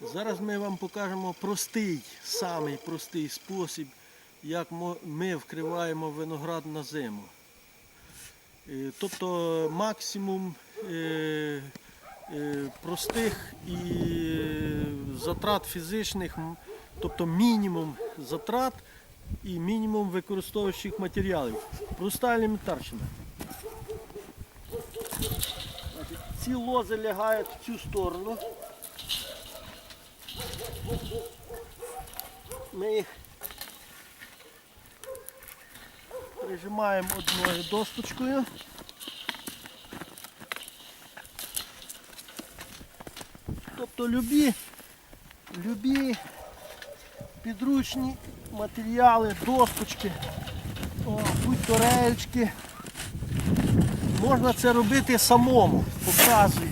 Зараз ми вам покажемо простий, самий простий спосіб, як ми вкриваємо виноград на зиму. Е, Тобто максимум е, е, простих і затрат фізичних, тобто мінімум затрат і мінімум використовуючих матеріалів. Проста елементарщина. Ці лози лягають в цю сторону. Ми їх прижимаємо одною досточкою. Тобто любі, любі підручні матеріали, досточки, о, будь то реєчки. Можна це робити самому, показую.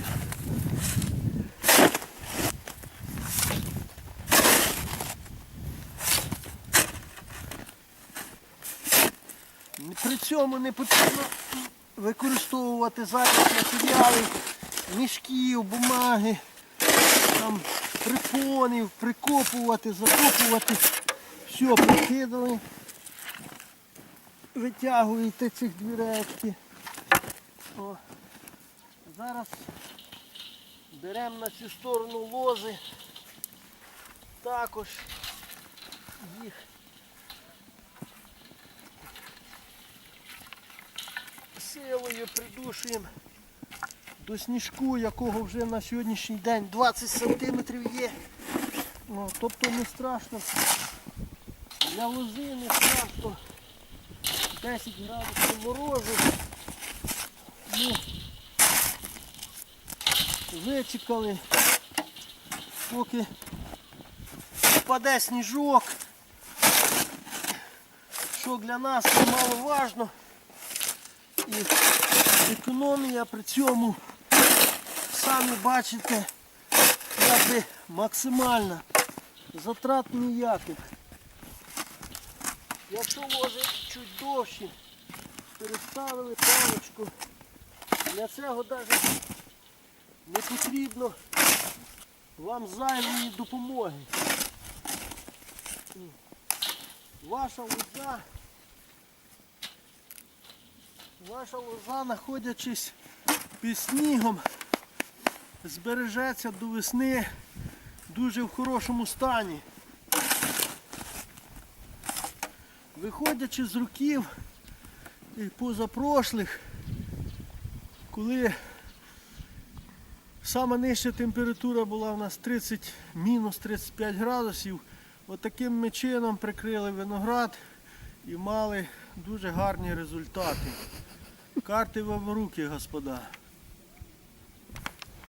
При цьому не потрібно використовувати зараз матеріали, мішків, бумаги, там, припонів, прикопувати, закопувати. Все, прикидали. Витягуєте цих двіречки. О. Зараз беремо на цю сторону лози. Також їх придушуємо до сніжку, якого вже на сьогоднішній день 20 сантиметрів є. Ну, тобто не страшно. Для лози не страшно. 10 градусів морозу. Ну, вичекали, поки впаде сніжок, що для нас немаловажно. І економія при цьому, самі бачите, якби максимальна. Затрат ніяких. Якщо лози чуть довші, переставили паличку. Для цього навіть не потрібно вам зайвої допомоги. Ваша лоза Ваша лоза, знаходячись під снігом, збережеться до весни дуже в хорошому стані. Виходячи з років позапрошлих, коли сама нижча температура була у нас 30, мінус 35 градусів, отаким ми чином прикрили виноград і мали дуже гарні результати. Карти вам в руки, господа.